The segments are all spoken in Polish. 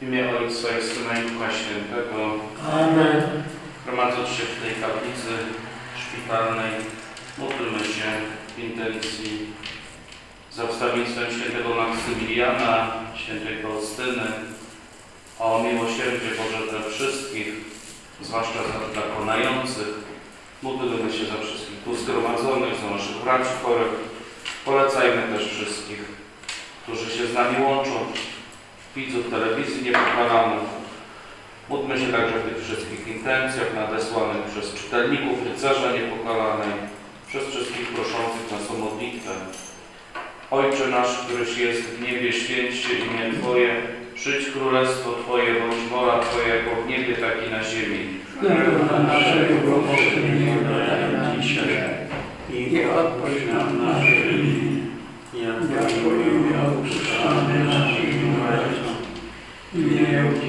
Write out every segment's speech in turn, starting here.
W imię Ojca i Syna i Ducha Świętego, Amen. gromadząc się w tej kaplicy szpitalnej, módlmy się w intencji za wstawiennictwem świętego Maksymiliana, świętej Faustyny, o miłosierdzie Boże dla wszystkich, zwłaszcza za, dla konających. Módlmy się za wszystkich tu zgromadzonych, za naszych braci chorych. Polecajmy też wszystkich, którzy się z nami łączą, widzów telewizji niepokalanych. Módlmy się także w tych wszystkich intencjach nadesłanych przez czytelników Rycerza Niepokalanej, przez wszystkich proszących nas o modlitwę. Ojcze nasz, któryś jest w niebie, święć się imię Twoje, przyjdź królestwo Twoje, bądź wola Twoja, jako w niebie, tak i na ziemi. Naszego dzisiaj i odpuść nam nasze winy, jako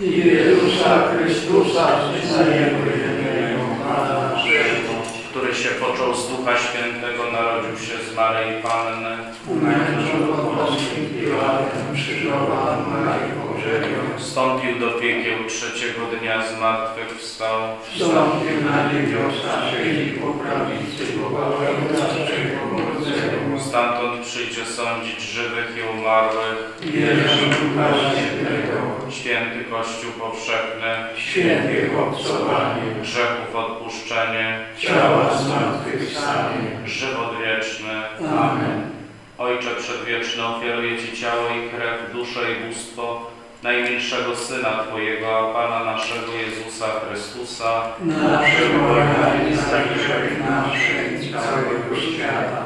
i Jezusa Chrystusa, Syna Jego jedynego, Pana naszego, który się począł z Ducha Świętego, narodził się z Maryi Panny, umęczon pod Pąskim Piłatem, krzyżowano na pogrzebion, wstąpił do piekieł trzeciego dnia, zmartwychwstał, wstąpił na niebiosa, siedzi po prawicy Boga Ojca Stamtąd przyjdzie sądzić żywych i umarłych, wierzę w święty Kościół powszechny, świętych obcowanie, grzechów odpuszczenie, ciała zmartwychwstanie. żywot wieczny. Amen. Ojcze Przedwieczny, ofiaruję Ci ciało i krew, duszę i bóstwo najmilszego Syna Twojego, a Pana naszego Jezusa Chrystusa, Naszego Boga i za grzech nasze i całego świata.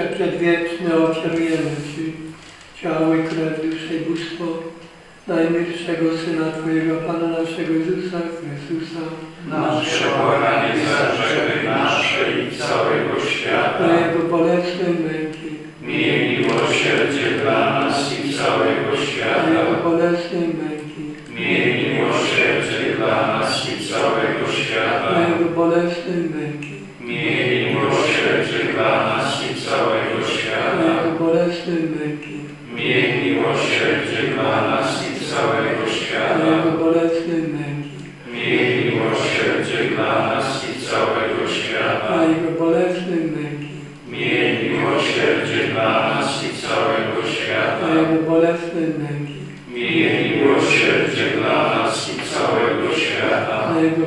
Ojcze Przedwieczny, ofiarujemy Ci ciało i krew, duszę i bóstwo najmilszego Syna Twojego, Pana naszego Jezusa Chrystusa, Nasze błaganie za grzechy nasze i całego świata. dla Jego bolesnej męki, Miej miłosierdzie dla nas i całego świata. Jego bolesnej męki, Miej miłosierdzie dla nas dla nas i całego świata. Jego bolesnej męki, Miej miłosierdzie dla nas i całego świata. Jego bolesnej męki, Miej miłosierdzie dla nas i całego świata. Jego bolesnej męki, Miej miłosierdzie dla nas i całego świata. dla Jego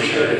miłosierdzie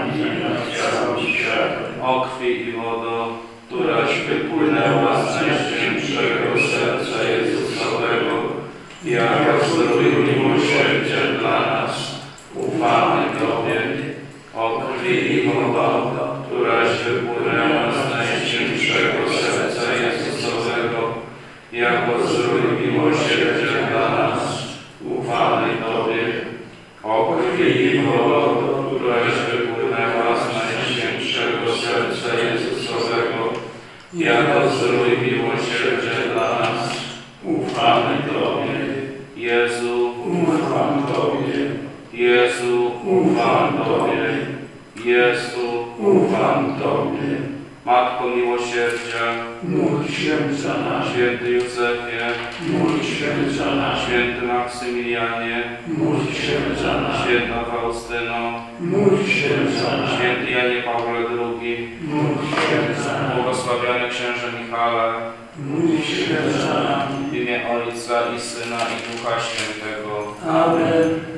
światem. o krwi i wodo, któraś wypłynęła z najświętszego serca Jezusowego, jako zdrowie miłosierdzia dla nas, ufamy Tobie. O krwi i wodo, któraś wypłynęła z najświętszego serca Jezusowego, jako zdrowie miłosierdzia dla nas, ufamy Tobie. O krwi i wodo, któraś wypłynęła z najświętszego serca Jezusowego, jako zdrój miłosierdzia dla nas, ufamy Tobie. Jezu, ufam Tobie. Jezu, ufam Tobie. Jezu, ufam Tobie. Matko miłosierdzia, Módl się za nas, święty Józefie, módl się za nas, święty Maksymilianie, módl się za nas, święta Faustyno, módl się za nas, święty Janie Pawle II, módl się za nas, błogosławiony księże Michale, módl się za nami. w imię Ojca i Syna i Ducha Świętego. Amen.